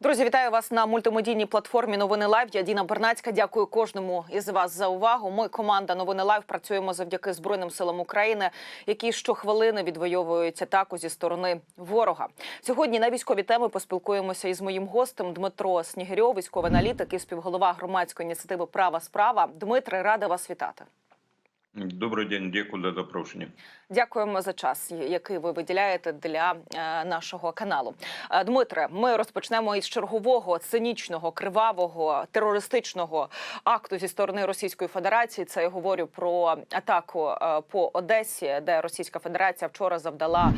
Друзі, вітаю вас на мультимедійній платформі Новини Лайв. Я Діна Бернацька. Дякую кожному із вас за увагу. Ми, команда Новини Лайв, працюємо завдяки Збройним силам України, які щохвилини відвоюють атаку зі сторони ворога. Сьогодні на військові теми поспілкуємося із моїм гостем Дмитро Снігирьов, військовий аналітик і співголова громадської ініціативи Права справа. Дмитре, рада вас вітати. Добрий день, дякую за запрошення. Дякуємо за час, який ви виділяєте для е, нашого каналу. Е, Дмитре, ми розпочнемо із чергового цинічного, кривавого терористичного акту зі сторони Російської Федерації. Це я говорю про атаку е, по Одесі, де Російська Федерація вчора завдала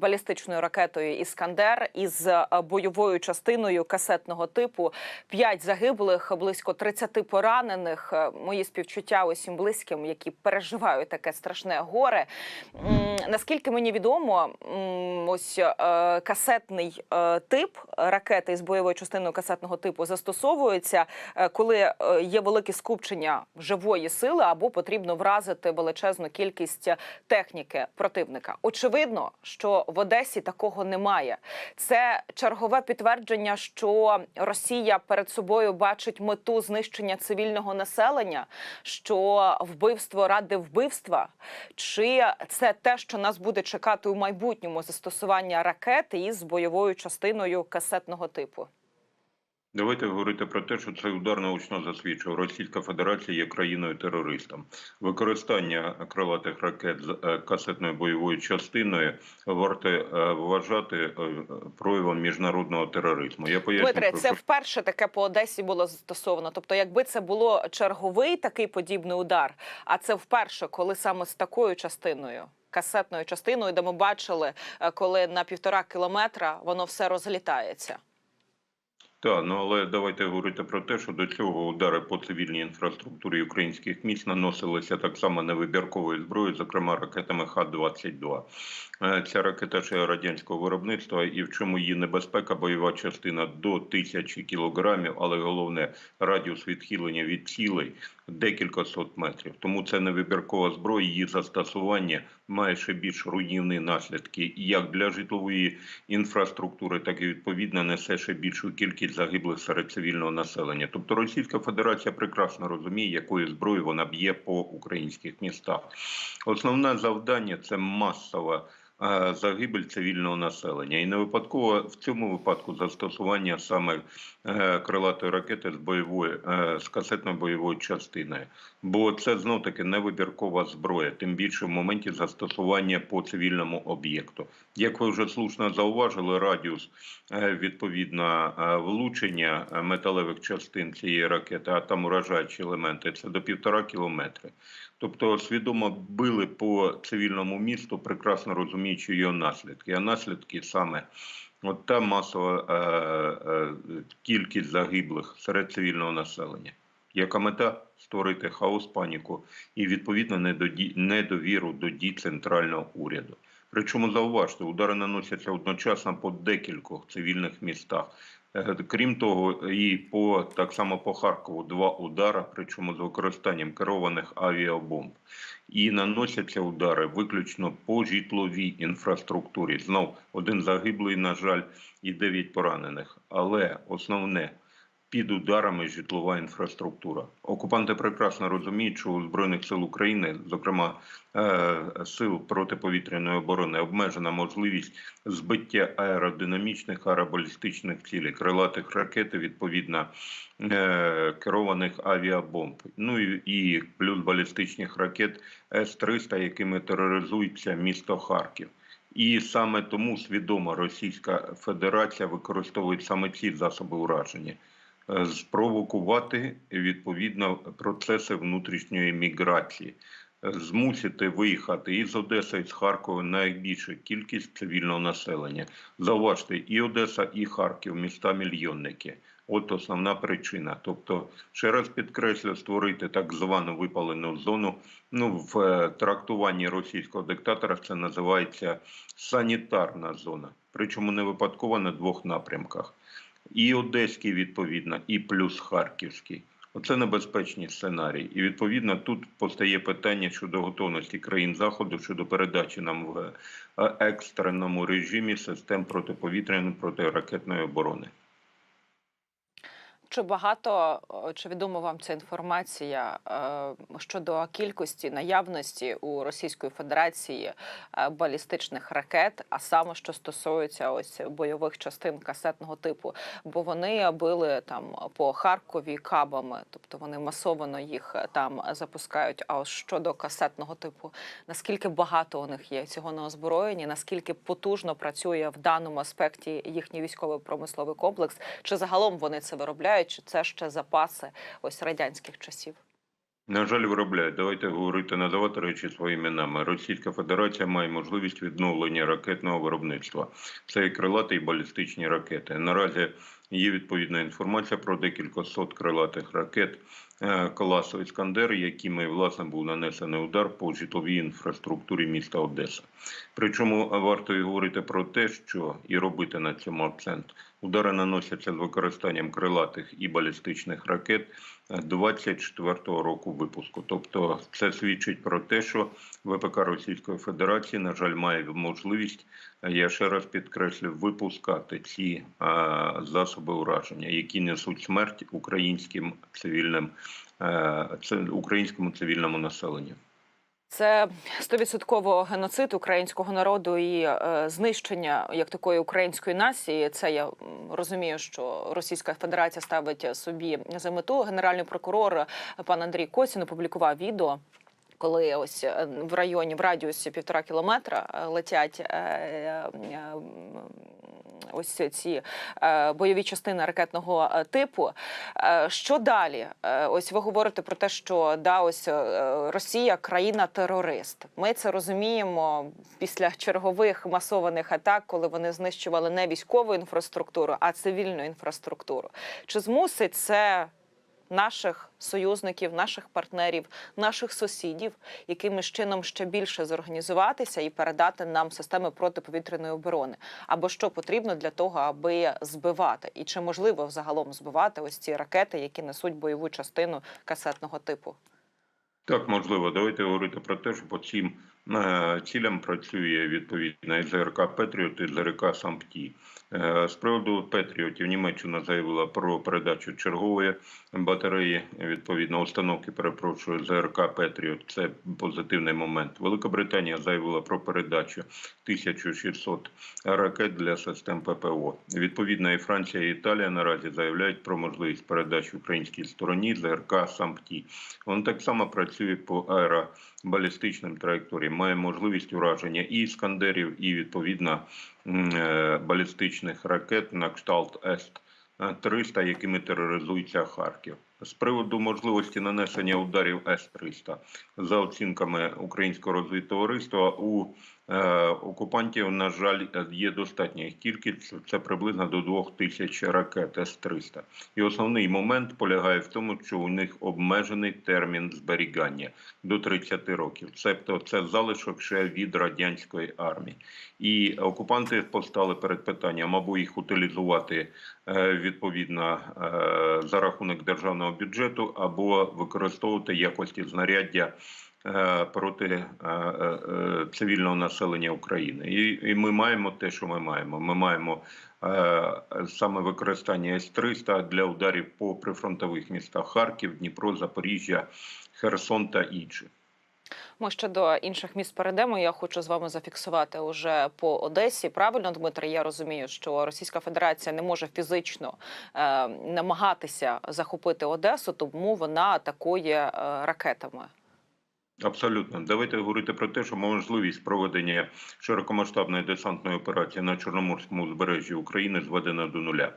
балістичною ракетою Іскандер із бойовою частиною касетного типу. П'ять загиблих, близько 30 поранених. Мої співчуття усім близьким, які переживають таке страшне горе. Наскільки мені відомо, ось е, касетний е, тип ракети з бойовою частиною касетного типу застосовується, е, коли є велике скупчення живої сили або потрібно вразити величезну кількість техніки противника. Очевидно, що в Одесі такого немає. Це чергове підтвердження, що Росія перед собою бачить мету знищення цивільного населення, що вбивство ради вбивства, чи це те, що нас буде чекати у майбутньому застосування ракети із бойовою частиною касетного типу? Давайте говорити про те, що цей удар научно засвідчив. Російська Федерація є країною терористом. Використання крилатих ракет з е, касетною бойовою частиною варто е, вважати е, проявом міжнародного тероризму. Я поясню, Дмитре, про це вперше таке по Одесі було застосовано. Тобто, якби це було черговий такий подібний удар, а це вперше, коли саме з такою частиною. Касетною частиною, де ми бачили, коли на півтора кілометра воно все розлітається. Так, ну але давайте говорити про те, що до цього удари по цивільній інфраструктурі українських міст наносилися так само невибірковою зброєю, зокрема ракетами Х-22. Е, Ця ракета ще радянського виробництва, і в чому її небезпека, бойова частина до тисячі кілограмів, але головне радіус відхилення від цілей декілька сот метрів. Тому це невибіркова зброя. Її застосування має ще більш руйнівні наслідки як для житлової інфраструктури, так і відповідно несе ще більшу кількість загиблих серед цивільного населення. Тобто Російська Федерація прекрасно розуміє, якою зброєю вона б'є по українських містах. Основне завдання це масова. Загибель цивільного населення, і не випадково в цьому випадку застосування саме е, крилатої ракети з бойової е, з касетно-бойовою частиною, бо це знов таки невибіркова зброя, тим більше в моменті застосування по цивільному об'єкту. Як ви вже слушно зауважили, радіус е, відповідно е, влучення е, металевих частин цієї ракети, а там уражаючі елементи, це до півтора кілометри. Тобто свідомо били по цивільному місту, прекрасно розуміючи його наслідки. А наслідки саме от та масова е, е, кількість загиблих серед цивільного населення. Яка мета створити хаос, паніку і відповідно недовіру до дій центрального уряду. Причому зауважте, удари наносяться одночасно по декількох цивільних містах. Е, Крім того, і по так само по Харкову два удари, причому з використанням керованих авіабомб. І наносяться удари виключно по житловій інфраструктурі. Знов один загиблий, на жаль, і дев'ять поранених. Але основне під ударами житлова інфраструктура. Окупанти прекрасно розуміють, що у збройних сил України, зокрема е, сил протиповітряної оборони, обмежена можливість збиття аеродинамічних аеробалістичних цілей, крилатих ракет, відповідно е, керованих авіабомб. Ну і, плюс балістичних ракет С-300, якими тероризується місто Харків. І саме тому свідомо Російська Федерація використовує саме ці засоби ураження. Е, Спровокувати відповідно процеси внутрішньої міграції, Е, змусити виїхати із Одеси, і з Харкова найбільшу кількість цивільного населення. Зауважте, і Одеса, і Харків міста мільйонники. От основна причина. Тобто, ще раз підкреслю, створити так звану випалену зону. Ну, в е, трактуванні російського диктатора це називається санітарна зона. Причому не випадково на двох напрямках. І Одеський, відповідно, і плюс Харківський. Оце небезпечні сценарії. І відповідно тут постає питання щодо готовності країн Заходу щодо передачі нам в е, екстреному режимі систем протиповітряної протиракетної оборони. Чи багато чи відома вам ця інформація е, щодо кількості наявності у Російської Федерації е, балістичних ракет, а саме що стосується ось бойових частин касетного типу? Бо вони били там по Харкові кабами, тобто вони масово їх е, там запускають. А ось щодо касетного типу, наскільки багато у них є цього на озброєнні, наскільки потужно працює в даному аспекті їхній військово-промисловий комплекс, чи загалом вони це виробляють, чи це ще запаси ось радянських часів? На жаль, виробляють. Давайте говорити надавати речі своїми іменами. Російська Федерація має можливість відновлення ракетного виробництва. Це і крилаті, і балістичні ракети. Наразі є відповідна інформація про декілька сот крилатих ракет е, Іскандер, якими власне був нанесений удар по житловій інфраструктурі міста Одеса. Причому варто і говорити про те, що і робити на цьому акцент. Удари наносяться з використанням крилатих і балістичних ракет 24-го року випуску. Тобто, це свідчить про те, що ВПК Російської Федерації, на жаль, має можливість, я ще раз підкреслю, випускати ці засоби ураження, які несуть смерть українським цивільним е, українському цивільному населенню. Це стовідсотково геноцид українського народу і е, знищення як такої української нації. Це я розумію, що Російська Федерація ставить собі за мету. Генеральний прокурор е, пан Андрій Косін опублікував відео. Коли ось е, в районі в радіусі півтора кілометра е, летять е, ось ці бойові частини ракетного типу. Що далі? Ось ви говорите про те, що да, ось Росія країна-терорист. Ми це розуміємо після чергових масованих атак, коли вони знищували не військову інфраструктуру, а цивільну інфраструктуру. Чи змусить це наших союзників, наших партнерів, наших сусідів, якимось чином ще більше зорганізуватися і передати нам системи протиповітряної оборони? Або що потрібно для того, аби збивати? І чи можливо взагалом збивати ось ці ракети, які несуть бойову частину касетного типу? Так, можливо, давайте говорити про те, що по цим е, цілям працює відповідно і ЗРК Петріот, і ЗРК Сампті. Е, З приводу Петріотів Німеччина заявила про передачу чергової батареї, відповідно, установки, перепрошую, ЗРК Петріот. Це позитивний момент. Великобританія заявила про передачу 1600 ракет для систем ППО. Відповідно, і Франція, і Італія наразі заявляють про можливість передачі українській стороні ЗРК Сампті. Він так само працює по аеробалістичним траєкторіям, має можливість ураження і іскандерів, і відповідно балістичних ракет на кшталт С-300, якими тероризується Харків. З приводу можливості нанесення ударів С-300, за оцінками українського розвідтовариства, у е, окупантів, на жаль, є достатня їх кількість, це приблизно до 2000 ракет С-300. І основний момент полягає в тому, що у них обмежений термін зберігання до 30 років. Тобто це залишок ще від радянської армії. І окупанти постали перед питанням або їх утилізувати е, відповідно е, за рахунок державного бюджету, або використовувати якості знаряддя е, проти е, е, е, цивільного населення України. І, ми маємо те, що ми маємо. Ми маємо е, саме використання С-300 для ударів по прифронтових містах Харків, Дніпро, Запоріжжя, Херсон та інші. Ми ще до інших міст перейдемо. Я хочу з вами зафіксувати уже по Одесі. Правильно, Дмитре, я розумію, що Російська Федерація не може фізично е, намагатися захопити Одесу, тому вона атакує е, ракетами. Абсолютно, давайте говорити про те, що можливість проведення широкомасштабної десантної операції на Чорноморському узбережжі України зведена до нуля.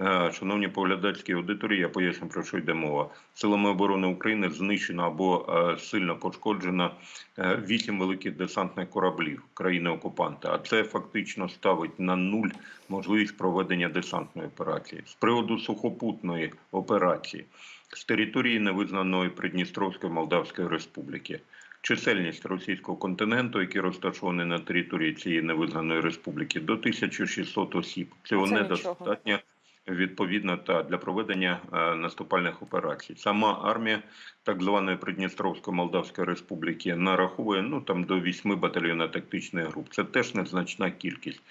Е, Шановні поглядацькі аудиторії, я поясню про що йде мова. Силами оборони України знищено або е, сильно пошкоджено е, вісім великих десантних кораблів країни окупанта. А це фактично ставить на нуль можливість проведення десантної операції з приводу сухопутної операції з території невизнаної Придністровської Молдавської Республіки. Чисельність російського континенту, який розташований на території цієї невизнаної республіки, до 1600 осіб. Цього недостатньо відповідно та для проведення е, наступальних операцій. Сама армія так званої Придністровської Молдавської Республіки нараховує ну там до вісьми батальйонно-тактичних груп. Це теж незначна кількість,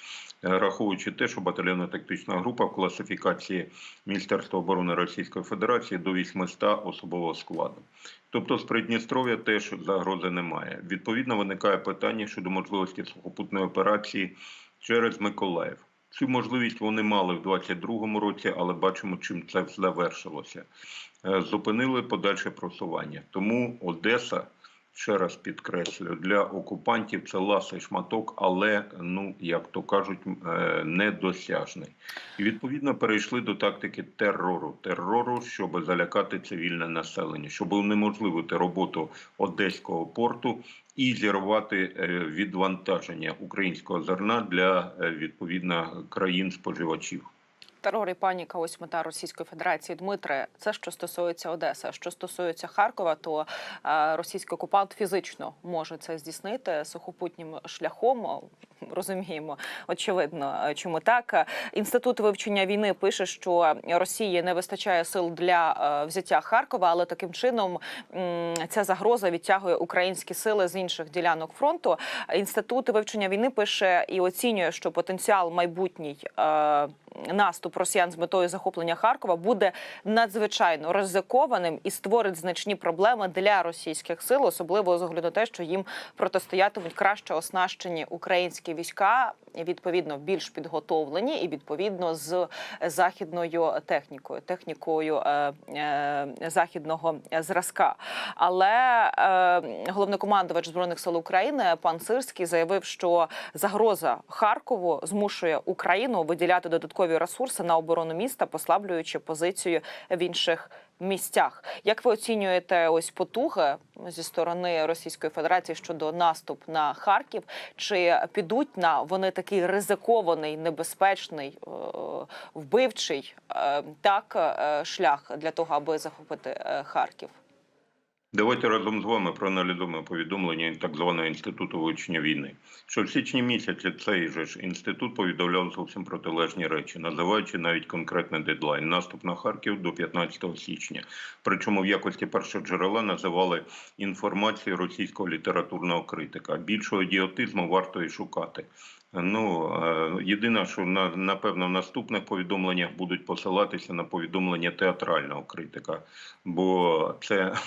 Е, раховуючи те, що батальйонно-тактична група в класифікації Міністерства оборони Російської Федерації до 800 особового складу. Тобто з Придністров'я теж загрози немає. Відповідно, виникає питання щодо можливості сухопутної операції через Миколаїв. Цю можливість вони мали в 22-му році, але бачимо, чим це завершилося. Е, Зупинили подальше просування. Тому Одеса, ще раз підкреслюю, для окупантів це ласий шматок, але ну як то кажуть, е, недосяжний. І відповідно перейшли до тактики терору. Терору, щоб залякати цивільне населення, щоб унеможливити роботу одеського порту і зірвати е, відвантаження українського зерна для е, відповідно країн споживачів. Терор і паніка, ось мета Російської Федерації. Дмитре, це що стосується Одеси. Що стосується Харкова, то російський окупант фізично може це здійснити сухопутнім шляхом. Розуміємо, очевидно, чому так. Інститут вивчення війни пише, що Росії не вистачає сил для взяття Харкова, але таким чином ця загроза відтягує українські сили з інших ділянок фронту. Інститут вивчення війни пише і оцінює, що потенціал майбутній наступ росіян з метою захоплення Харкова буде надзвичайно ризикованим і створить значні проблеми для російських сил, особливо з огляду на те, що їм протистоятимуть краще оснащені українські війська, відповідно більш підготовлені і відповідно з західною технікою, технікою е, е, західного зразка. Але е, головнокомандувач збройних сил України пан Сирський заявив, що загроза Харкову змушує Україну виділяти додаткові ресурси на оборону міста, послаблюючи позицію в інших місцях. Як ви оцінюєте ось потуги зі сторони Російської Федерації щодо наступ на Харків? Чи підуть на вони такий ризикований, небезпечний, е, вбивчий е, так е, шлях для того, аби захопити Харків? Давайте разом з вами проаналізуємо повідомлення так званого інституту вивчення війни. Що в січні місяці цей же ж інститут повідомляв зовсім протилежні речі, називаючи навіть конкретний дедлайн наступ на Харків до 15 січня. Причому в якості першого джерела називали інформацію російського літературного критика. Більшого ідіотизму варто і шукати. Ну е, єдине, що на напевно в наступних повідомленнях будуть посилатися на повідомлення театрального критика, бо це.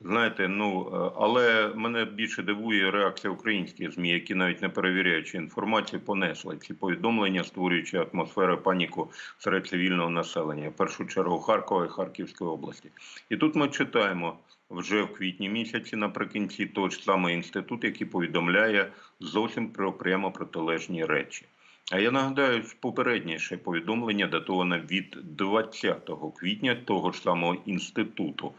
Знаєте, ну е, але мене більше дивує реакція українських змі, які навіть не перевіряючи інформацію, понесли ці повідомлення, створюючи атмосферу паніку серед цивільного населення, в першу чергу Харкова і Харківської області. І тут ми читаємо вже в квітні місяці, наприкінці того ж саме інститут, який повідомляє зовсім про прямо протилежні речі. А я нагадаю, попередніше повідомлення датоване від 20 квітня того ж самого інституту.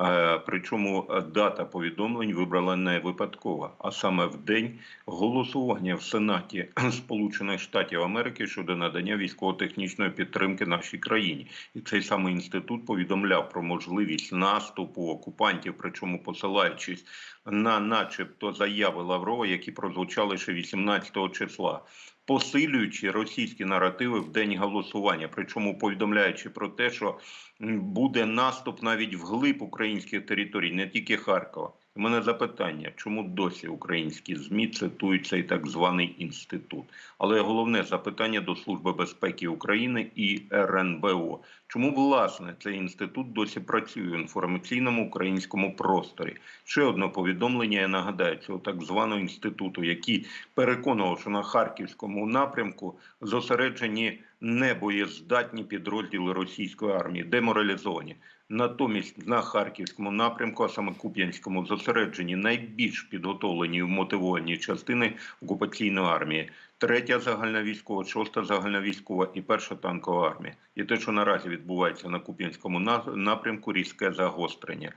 Е, Причому е, дата повідомлень вибрала не випадкова, а саме в день голосування в Сенаті Сполучених Штатів Америки щодо надання військово-технічної підтримки нашій країні. І цей самий інститут повідомляв про можливість наступу окупантів, причому посилаючись на, начебто, заяви Лаврова, які прозвучали ще 18 числа. Посилюючи російські наративи в день голосування, причому повідомляючи про те, що буде наступ навіть вглиб українських територій, не тільки Харкова. У мене запитання, чому досі українські змі цитують цей так званий інститут? Але головне запитання до Служби безпеки України і РНБО. Чому власне цей інститут досі працює в інформаційному українському просторі? Ще одне повідомлення. Я нагадаю цього так званого інституту, який переконував, що на харківському напрямку зосереджені небоєздатні підрозділи російської армії, деморалізовані. Натомість на харківському напрямку, а саме Куп'янському, зосереджені найбільш підготовлені і вмотивовані частини окупаційної армії. Третя загальновійськова, шоста загальновійськова і перша танкова армія. І те, що наразі відбувається на Куп'янському напрямку, різке загострення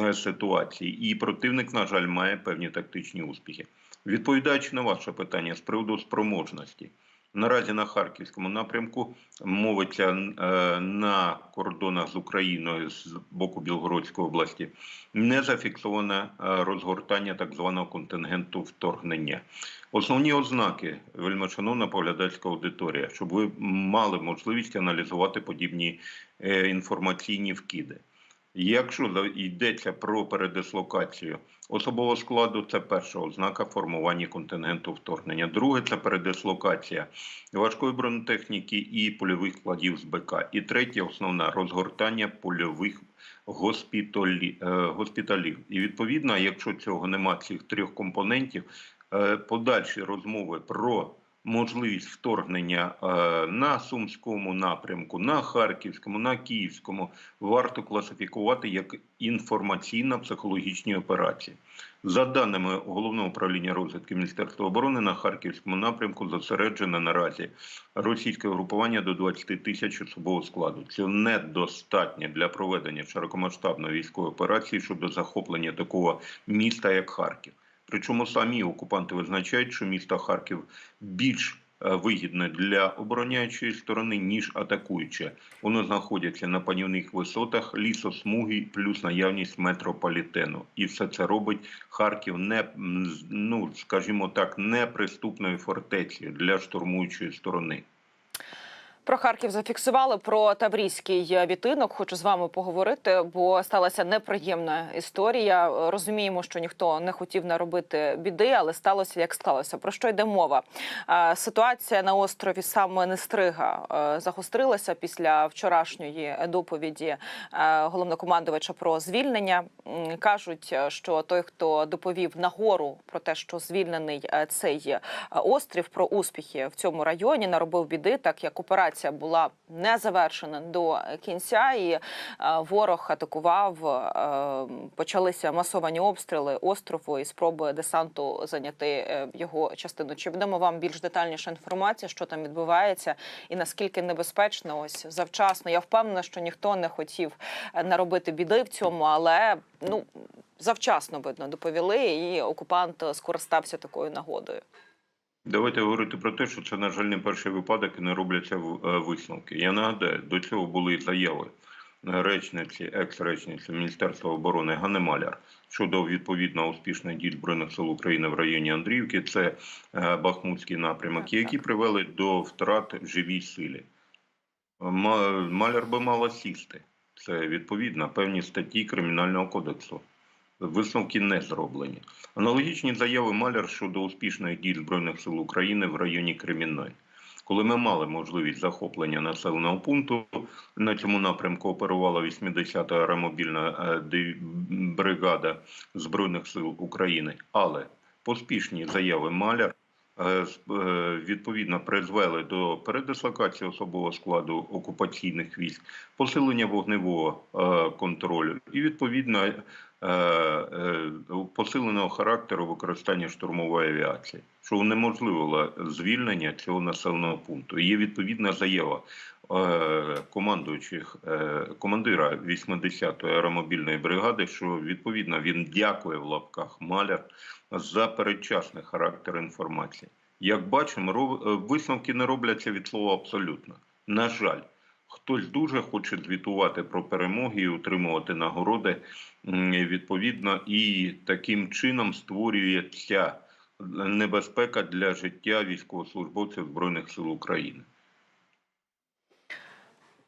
е, ситуації. І противник, на жаль, має певні тактичні успіхи. Відповідаючи на ваше питання з приводу спроможності, Наразі на харківському напрямку мовиться е, на кордонах з Україною з боку Білгородської області. Не зафіксоване е, розгортання так званого контингенту вторгнення. Основні ознаки, вельмишановна поглядацька аудиторія, щоб ви мали можливість аналізувати подібні е, інформаційні вкиди. Якщо йдеться про передислокацію особового складу, це перша ознака формування контингенту вторгнення. Друге це передислокація важкої бронетехніки і польових складів з БК. І третє основна розгортання польових госпіталі, е, госпіталів. І відповідно, якщо цього нема цих трьох компонентів, е, подальші розмови про можливість вторгнення е, на сумському напрямку, на харківському, на київському варто класифікувати як інформаційно-психологічні операції. За даними головного управління розвідки Міністерства оборони на харківському напрямку зосереджено наразі російське групування до 20 тисяч особового складу. Це недостатньо для проведення широкомасштабної військової операції щодо захоплення такого міста, як Харків. Причому самі окупанти визначають, що місто Харків більш е, вигідне для обороняючої сторони, ніж атакуюче. Воно знаходиться на панівних висотах, лісосмуги, плюс наявність метрополітену. І все це робить Харків не ну, скажімо так, неприступною фортецею для штурмуючої сторони. Про Харків зафіксували про Таврійський відтинок. Хочу з вами поговорити, бо сталася неприємна історія. Розуміємо, що ніхто не хотів наробити біди, але сталося як склалося. Про що йде мова? Е, Ситуація на острові саме Нестрига е, загострилася після вчорашньої доповіді е, головнокомандувача про звільнення. Кажуть, е, що той, хто доповів нагору про те, що звільнений е, цей е, острів, про успіхи в цьому районі, наробив біди, так як операція була не завершена до кінця, і е, ворог атакував. е, Почалися масовані обстріли острову і спроби десанту зайняти е, його частину. Чи відомо вам більш детальніша інформація, що там відбувається, і наскільки небезпечно ось завчасно? Я впевнена, що ніхто не хотів наробити біди в цьому, але ну завчасно видно доповіли, і окупант скористався такою нагодою. Давайте говорити про те, що це, на жаль, не перший випадок і не робляться е, висновки. Я нагадаю, до цього були заяви речниці, екс-речниці Міністерства оборони Ганни Маляр щодо відповідно успішних дій Збройних сил України в районі Андріївки. Це е, Бахмутський напрямок, які привели до втрат в живій силі. Ма- Маляр би мала сісти. Це відповідно певні статті Кримінального кодексу. Висновки не зроблені. Аналогічні заяви Маляр щодо успішних дій Збройних сил України в районі Кремінної. Коли ми мали можливість захоплення населеного пункту, на цьому напрямку оперувала 80-та аеромобільна е, бригада Збройних сил України. Але поспішні заяви Маляр е, е, відповідно призвели до передислокації особового складу окупаційних військ, посилення вогневого контролю і відповідно посиленого характеру використання штурмової авіації, що унеможливило звільнення цього населеного пункту. Є відповідна заява е, командуючих е, командира 80-ї аеромобільної бригади, що відповідно він дякує в лапках маляр за передчасний характер інформації. Як бачимо, е, висновки не робляться від слова абсолютно. На жаль, хтось дуже хоче звітувати про перемоги і отримувати нагороди відповідно, і таким чином створюється небезпека для життя військовослужбовців Збройних сил України.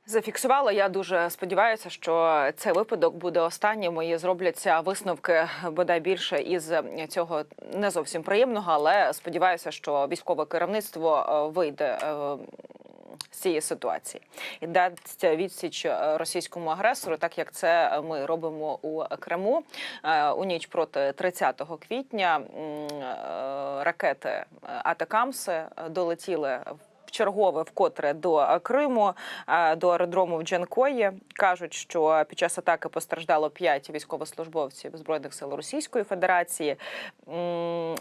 Зафіксувала. Я дуже сподіваюся, що цей випадок буде останнім і зробляться висновки бодай більше із цього не зовсім приємного, але сподіваюся, що військове керівництво е, вийде. З цієї ситуації і дасть відсіч е, російському агресору, так як це ми робимо у Криму Е, у ніч проти 30 квітня. е, Ракети Атакамси долетіли в чергове вкотре до Криму, до аеродрому в Джанкої. Кажуть, що під час атаки постраждало 5 військовослужбовців збройних сил Російської Федерації.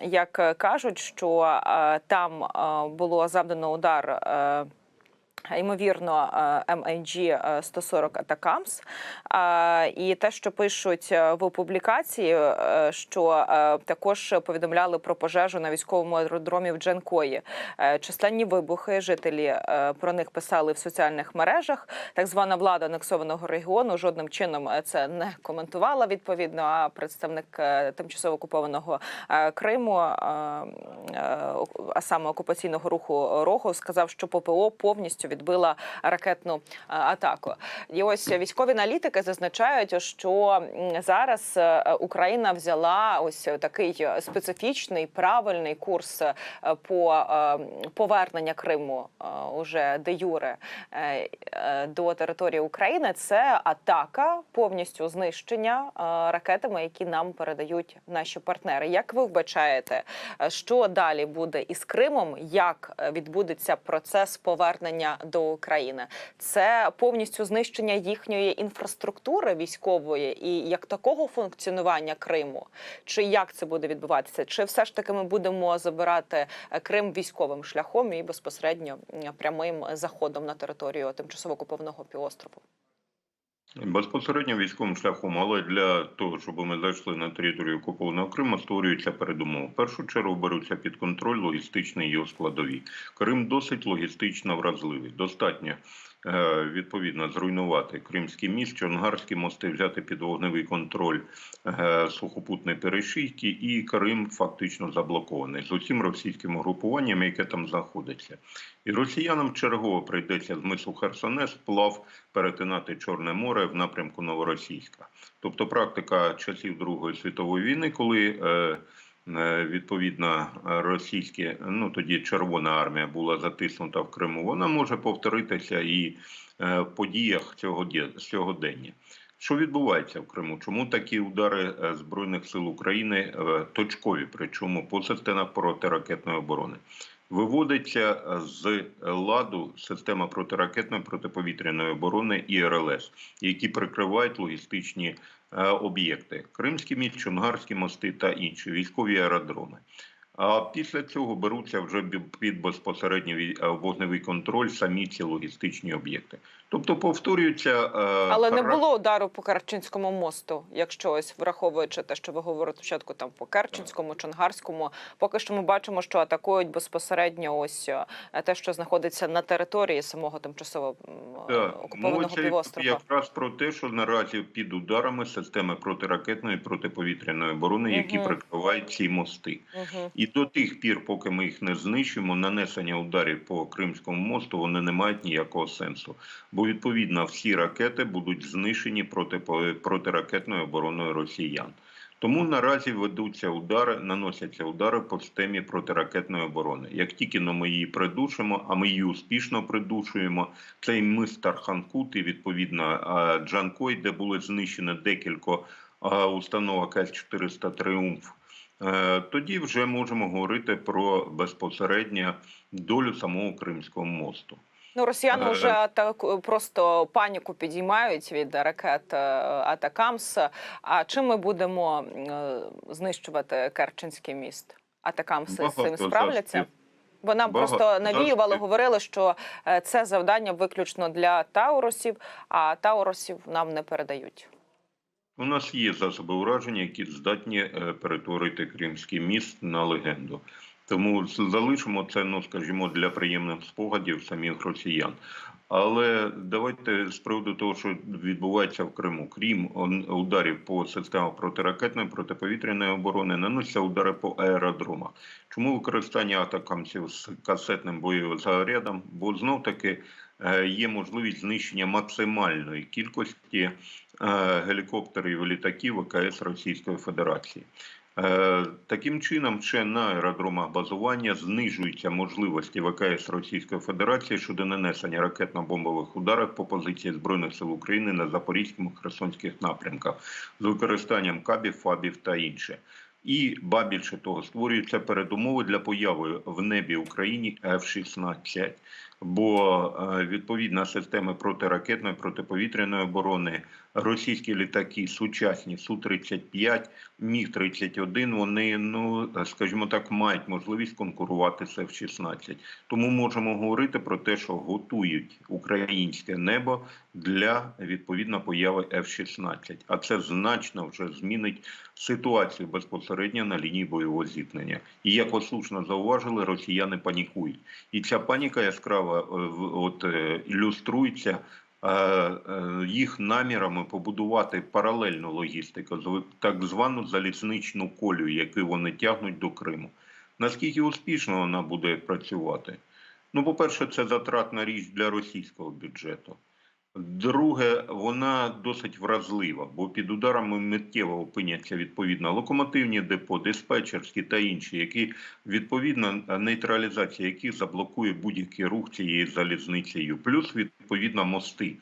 Як кажуть, що там було завдано удар. Е, Ймовірно, е, MNG 140 Атакамс. І те, що пишуть е, в публікації, е, що е, також повідомляли про пожежу на військовому аеродромі в Джанкої. Е, Численні вибухи жителі е, про них писали в соціальних мережах. Так звана влада анексованого регіону жодним чином е, це не коментувала відповідно. А представник е, тимчасово окупованого е, Криму, е, е, а саме окупаційного руху Рогу, сказав, що ППО повністю відбила ракетну е, атаку. І ось військові аналітики зазначають, що зараз е, Україна взяла ось такий специфічний правильний курс е, по повернення Криму уже де юре до території України. Це атака повністю знищення ракетами, які нам передають наші партнери. Як ви вбачаєте, що далі буде із Кримом? Як відбудеться процес повернення до України? Це повністю знищення їхньої інфраструктури військової і як такого функціонування Криму? Чи як це буде відбуватися? Чи все ж таки ми будемо забирати е, Крим військовим шляхом і безпосередньо прямим заходом на територію тимчасово окупованого півострову? Безпосередньо військовим шляхом, але для того, щоб ми зайшли на територію окупованого Криму, створюється передумови. В першу чергу беруться під контроль логістичні його складові. Крим досить логістично вразливий. Достатньо відповідно зруйнувати Кримський міст, Чонгарські мости, взяти під вогневий контроль е, сухопутні перешийки, і Крим фактично заблокований з усім російським угрупуванням, яке там знаходиться. І росіянам чергово прийдеться з мису Херсонес вплав перетинати Чорне море в напрямку Новоросійська. Тобто практика часів Другої світової війни, коли е, е, відповідно російські, ну тоді Червона армія була затиснута в Криму, вона може повторитися і е, в подіях цього сьогодення. Що відбувається в Криму? Чому такі удари е, збройних сил України е, точкові, причому по системах протиракетної оборони? Виводиться е, з ладу система протиракетної протиповітряної оборони і РЛС, які прикривають логістичні е, об'єкти: Кримські міст, Чонгарські мости та інші військові аеродроми. А після цього беруться вже під безпосередній е, вогневий контроль самі ці логістичні об'єкти. Тобто повторюється, е, Але не було удару по Керченському мосту, якщо ось враховуючи те, що ви говорите спочатку там по Керченському, Чонгарському. Поки що ми бачимо, що атакують безпосередньо ось е, те, що знаходиться на території самого тимчасово окупованого півострова. якраз про те, що наразі під ударами системи протиракетної протиповітряної оборони, які Мгм. прикривають ці мости. Угу. І до тих пір, поки ми їх не знищимо, нанесення ударів по Кримському мосту вони не мають ніякого сенсу. Бо відповідно всі ракети будуть знищені проти протиракетною обороною росіян. Тому наразі ведуться удари, наносяться удари по системі протиракетної оборони. Як тільки но ми її придушимо, а ми її успішно придушуємо, цей мист Тарханкут і відповідно Джанкой, де були знищені декілька установок С-400 Тріумф. Е, Тоді вже можемо говорити про безпосередньо долю самого Кримського мосту. Ну, росіяни Е, вже так просто паніку підіймають від ракет е, Атакамс. А чим ми будемо е, знищувати Керченський міст? Атакамси з цим справляться? Бо нам Багато просто навіювали, говорили, що е, це завдання виключно для Таурусів, а Таурусів нам не передають. У нас є засоби ураження, які здатні е, перетворити Кримський міст на легенду. Тому залишимо це, ну скажімо, для приємних спогадів самих росіян. Але давайте з приводу того, що відбувається в Криму, крім ударів по системах протиракетної протиповітряної оборони, наносяться удари по аеродромах. Чому використання атакамців з касетним бойовим зарядом? Бо знов таки е, є можливість знищення максимальної кількості е, гелікоптерів і літаків ВКС Російської Федерації. Е, Таким чином, ще на аеродромах базування знижуються можливості ВКС Російської Федерації щодо нанесення ракетно-бомбових ударів по позиції збройних сил України на запорізькому херсонських напрямках з використанням кабів, фабів та інше. І ба більше того, створюються передумови для появи в небі України F-16. Бо е, відповідна системи протиракетної протиповітряної оборони, російські літаки, сучасні Су-35, Міг-31, вони, ну скажімо так, мають можливість конкурувати з F-16. Тому можемо говорити про те, що готують українське небо для відповідно появи F-16. А це значно вже змінить ситуацію безпосередньо на лінії бойового зіткнення. І як ви зауважили, росіяни панікують. І ця паніка яскрава от, е, ілюструється е, е, їх намірами побудувати паралельну логістику, так звану залізничну колію, яку вони тягнуть до Криму. Наскільки успішно вона буде працювати? Ну, по-перше, це затратна річ для російського бюджету. Друге, вона досить вразлива, бо під ударами миттєво опиняться відповідно локомотивні депо, диспетчерські та інші, які відповідно нейтралізація яких заблокує будь-який рух цією залізницею, плюс відповідно мости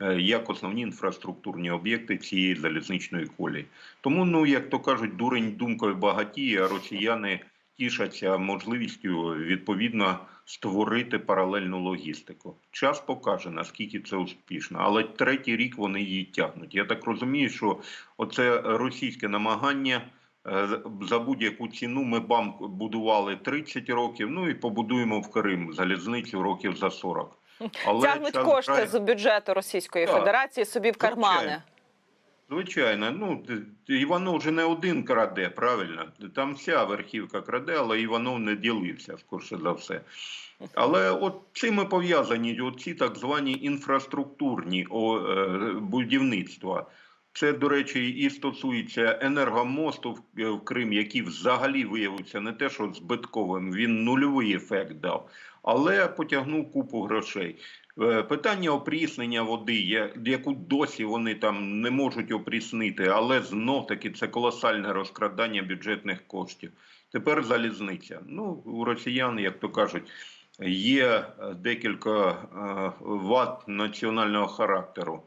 е, як основні інфраструктурні об'єкти цієї залізничної колії. Тому, ну як то кажуть, дурень думкою багатіє, а росіяни тішаться можливістю відповідно створити паралельну логістику. Час покаже наскільки це успішно, але третій рік вони її тягнуть. Я так розумію, що оце російське намагання. е, За будь-яку ціну ми бам будували 30 років. Ну і побудуємо в Крим залізницю років за 40. Але Тягнуть кошти грає. з бюджету Російської Так. Федерації собі в кармани. Звичайно. Ну Іванов вже не один краде, правильно? Там вся верхівка краде, але Іванов не ділився, скорше за все. Але от цими пов'язані ці так звані інфраструктурні е, будівництва. Це, до речі, і стосується енергомосту в, в Крим, який взагалі виявився не те, що збитковим, він нульовий ефект дав, але потягнув купу грошей. Е, Питання опріснення води, яку досі вони там не можуть опріснити, але знов таки це колосальне розкрадання бюджетних коштів. Тепер залізниця. Ну, у росіян, як то кажуть, є е, декілька е, вад національного характеру.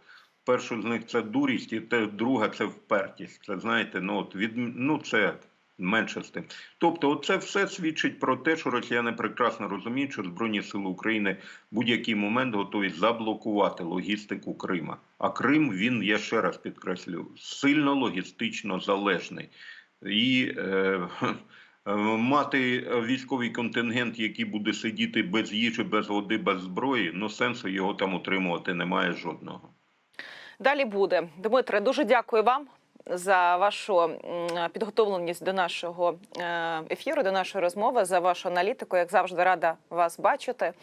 Перше з них це дурість, і друга це впертість. Це знаєте, ну от від ну це менше. Тобто, це все свідчить про те, що росіяни прекрасно розуміють, що Збройні сили України в будь-який момент готові заблокувати логістику Крима. А Крим він, я ще раз підкреслю, сильно логістично залежний. І е, мати військовий контингент, який буде сидіти без їжі, без води, без зброї, ну сенсу його там утримувати немає жодного. Далі буде Дмитре. Дуже дякую вам за вашу підготовленість до нашого е, ефіру, до нашої розмови, за вашу аналітику. Як завжди, рада вас бачити.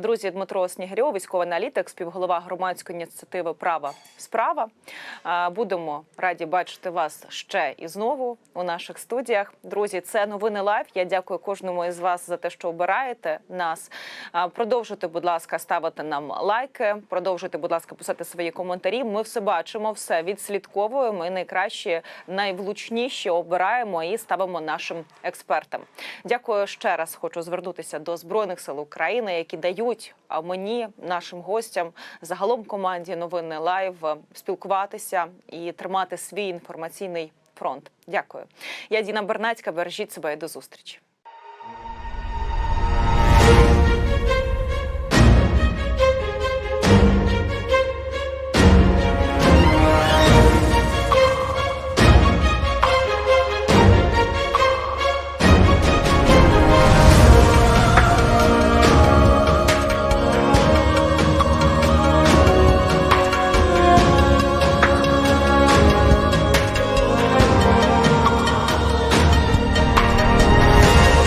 Друзі, Дмитро Снігирьов, військовий аналітик, співголова громадської ініціативи Права справа. Будемо раді бачити вас ще і знову у наших студіях. Друзі, це новини лайв. Я дякую кожному із вас за те, що обираєте нас. Продовжуйте, будь ласка, ставити нам лайки. Продовжуйте, будь ласка, писати свої коментарі. Ми все бачимо, все відслідковуємо. І найкраще, найвлучніші обираємо і ставимо нашим експертам. Дякую ще раз. Хочу звернутися до збройних сил України, які дають мені, нашим гостям, загалом команді новини лайв спілкуватися і тримати свій інформаційний фронт. Дякую. Я Діна Бернацька. Бережіть себе і до зустрічі.